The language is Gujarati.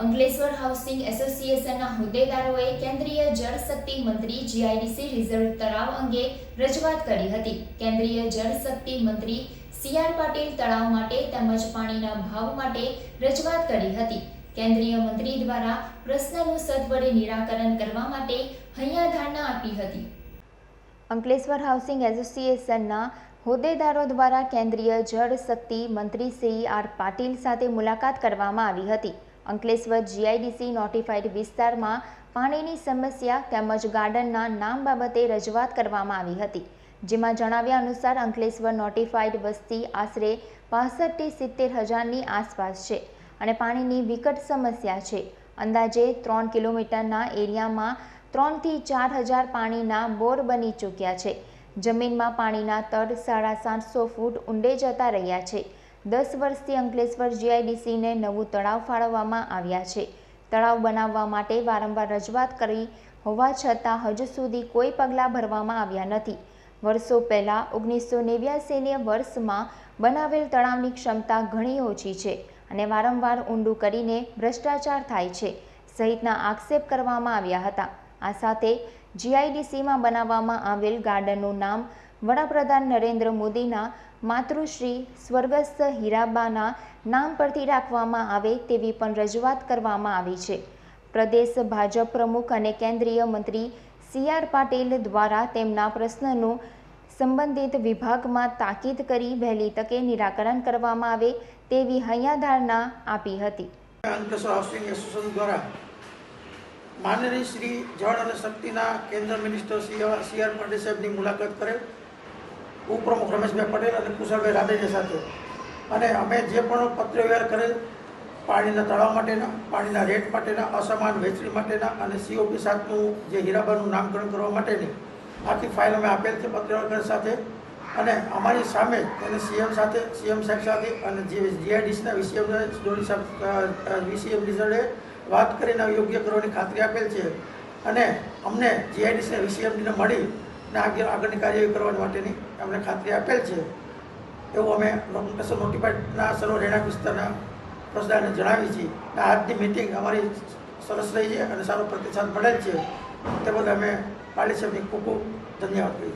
અંકલેશ્વર હાઉસિંગ એસોસિએશનના હોદ્દેદારોએ કેન્દ્રીય જળશક્તિ મંત્રી જીઆઈડીસી રિઝર્વ તળાવ અંગે રજૂઆત કરી હતી. કેન્દ્રીય જળશક્તિ મંત્રી સી આર પાટીલ તળાવ માટે તેમજ પાણીના ભાવ માટે રજૂઆત કરી હતી. કેન્દ્રીય મંત્રી દ્વારા પ્રશ્નનું સદવડે નિરાકરણ કરવા માટે હૈયાધારણા આપી હતી. અંકલેશ્વર હાઉસિંગ એસોસિએશનના હોદ્દેદારો દ્વારા કેન્દ્રીય જળ શક્તિ મંત્રી શ્રી આર પાટીલ સાથે મુલાકાત કરવામાં આવી હતી. અંકલેશ્વર જીઆઈડીસી નોટિફાઈડ વિસ્તારમાં પાણીની સમસ્યા તેમજ ગાર્ડનના નામ બાબતે રજૂઆત કરવામાં આવી હતી. જેમાં જણાવ્યા અનુસાર અંકલેશ્વર નોટિફાઈડ વસ્તી આશરે પાસઠથી સિત્તેર હજારની આસપાસ છે અને પાણીની વિકટ સમસ્યા છે. અંદાજે ત્રણ કિલોમીટરના એરિયામાં ત્રણથી ચાર હજાર પાણીના બોર બની ચૂક્યા છે. જમીનમાં પાણીના તળ સાડા સાતસો ફૂટ ઊંડે જતા રહ્યા છે. દસ વર્ષથી અંકલેશ્વર જીઆઈડીસીને નવું તળાવ ફાળવવામાં આવ્યા છે. તળાવ બનાવવા માટે વારંવાર રજૂઆત કરી હોવા છતાં હજુ સુધી કોઈ પગલાં ભરવામાં આવ્યા નથી. વર્ષો પહેલાં ઓગણીસો નેવ્યાસીને વર્ષમાં બનાવેલ તળાવની ક્ષમતા ઘણી ઓછી છે અને વારંવાર ઊંડું કરીને ભ્રષ્ટાચાર થાય છે સહિતના આક્ષેપ કરવામાં આવ્યા હતા. આ સાથે જીઆઈડીસીમાં બનાવવામાં આવેલ ગાર્ડનનું નામ વડાપ્રધાન નરેન્દ્ર મોદીના માતૃશ્રી સ્વર્ગસ્થ હીરાબાના નામ પરથી રાખવામાં આવે તેવી પણ રજૂઆત કરવામાં આવી છે. પ્રદેશ ભાજપ પ્રમુખ અને કેન્દ્રીય મંત્રી સી આર પાટીલ દ્વારા તેમના પ્રશ્નનું સંબંધિત વિભાગમાં તાકીદ કરી વહેલી તકે નિરાકરણ કરવામાં આવે તેવી હૈયાધારણા આપી હતી. દ્વારા શ્રી જળ અને શક્તિના કેન્દ્ર minister Shri C R Patil સાહેબની મુલાકાત કરે ઉપપ્રમુખ રમેશભાઈ પટેલ અને કુશળભાઈ રાદડિયા સાથે. અને અમે જે પણ પત્ર વ્યવહાર કરેલ, પાણીના તળાવ માટેના, પાણીના રેટ માટેના, અસમાન વહેંચણી માટેના અને સીઓપી સાતનું જે હીરાબાનું નામકરણ કરવા માટેની આખી ફાઇલ અમે આપેલ છે પત્ર સાથે. અને અમારી સામે અને સીએમ સાથે સીએમ સાહેબ સાથે અને જે જીઆઈડીસીના વીસીએમ જોડી સાહેબ વીસીએમ રિઝલ્ટે વાત કરીને યોગ્ય કરવાની ખાતરી આપેલ છે. અને અમને જીઆઈડીસીના વીસીએમડીને મળી ને આગળ આગળની કાર્યવાહી કરવા માટેની અમને ખાતરી આપેલ છે. એવું અમે અંકલેશ્વર નોટિફાઈડના સર્વ રહેણાંક વિસ્તારના પ્રશ્નને જણાવી છીએ આજની મિટિંગ અમારી સરસ રહી છે અને સારો પ્રતિસાદ મળેલ છે. તે બદલ અમે પાડી સાહેબની ખૂબ ખૂબ ધન્યવાદ છીએ